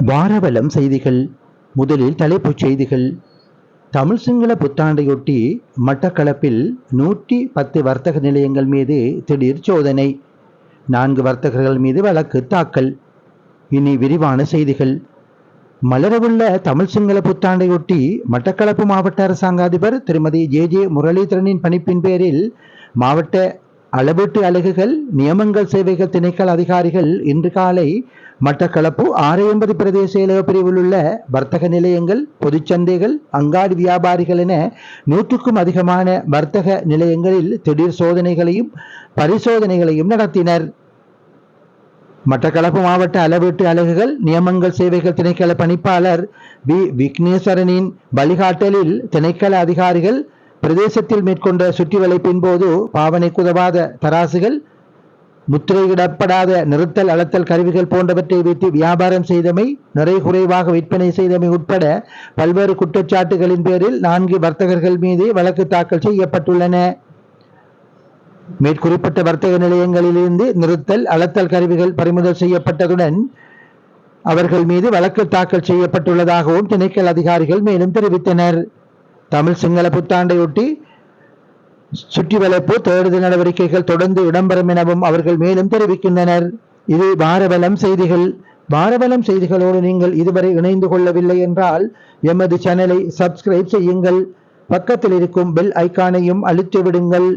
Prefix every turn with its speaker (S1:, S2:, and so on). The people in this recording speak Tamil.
S1: வாரவலம் செய்திகள். முதலில் தலைப்புச் செய்திகள். தமிழ் சிங்கள புத்தாண்டையொட்டி மட்டக்களப்பில் நூற்றி பத்து வர்த்தக நிலையங்கள் மீது திடீர் சோதனை. நான்கு வர்த்தகர்கள் மீது வழக்கு தாக்கல். இனி விரிவான செய்திகள். மலரவுள்ள தமிழ் சிங்கள புத்தாண்டையொட்டி மட்டக்களப்பு மாவட்ட அரசாங்க அதிபர் திருமதி ஜே ஜே முரளிதரனின் பணிப்பின் பேரில் மாவட்ட அளவீட்டு அலகுகள் நியமங்கள் சேவைகள் திணைக்கள அதிகாரிகள் இன்று காலை மட்டக்களப்பு ஆரையம்பதி பிரதேச செயலக பிரிவில் உள்ள வர்த்தக நிலையங்கள் பொதுச்சந்தைகள் அங்காடி வியாபாரிகள் என நூற்றுக்கும் அதிகமான வர்த்தக நிலையங்களில் திடீர் சோதனைகளையும் பரிசோதனைகளையும் நடத்தினர். மட்டக்களப்பு மாவட்ட அளவீட்டு அலகுகள் நியமங்கள் சேவைகள் திணைக்கள பணிப்பாளர் வி. விக்னேஸ்வரனின் வழிகாட்டலில் திணைக்கள அதிகாரிகள் பிரதேசத்தில் மேற்கொண்ட சுற்றி வளைப்பின் போது பாவனை குதவாத தராசுகள் முத்திரையிடப்படாத நிறுத்தல் அளத்தல் கருவிகள் போன்றவற்றை வைத்து வியாபாரம் செய்தமை நிறை குறைவாக விற்பனை செய்தமை உட்பட பல்வேறு குற்றச்சாட்டுகளின் பேரில் நான்கு வர்த்தகர்கள் மீது வழக்கு தாக்கல் செய்யப்பட்டுள்ளன. மேற்குறிப்பிட்ட வர்த்தக நிலையங்களிலிருந்து நிறுத்தல் அளத்தல் கருவிகள் பறிமுதல் செய்யப்பட்டதுடன் அவர்கள் மீது வழக்கு தாக்கல் செய்யப்பட்டுள்ளதாகவும் திணைக்கல் அதிகாரிகள் மேலும் தெரிவித்தனர். தமிழ் சிங்கள புத்தாண்டையொட்டி சுற்றி வளைப்பு தேடுதல் நடவடிக்கைகள் தொடர்ந்து இடம்பெறும் எனவும் அவர்கள் மேலும் தெரிவிக்கின்றனர். இது பாரபலம் செய்திகள். பாரபலம் செய்திகளோடு நீங்கள் இதுவரை இணைந்து கொள்ளவில்லை என்றால் எமது சேனலை சப்ஸ்கிரைப் செய்யுங்கள். பக்கத்தில் இருக்கும் பெல் ஐக்கானையும் அழுத்தி விடுங்கள்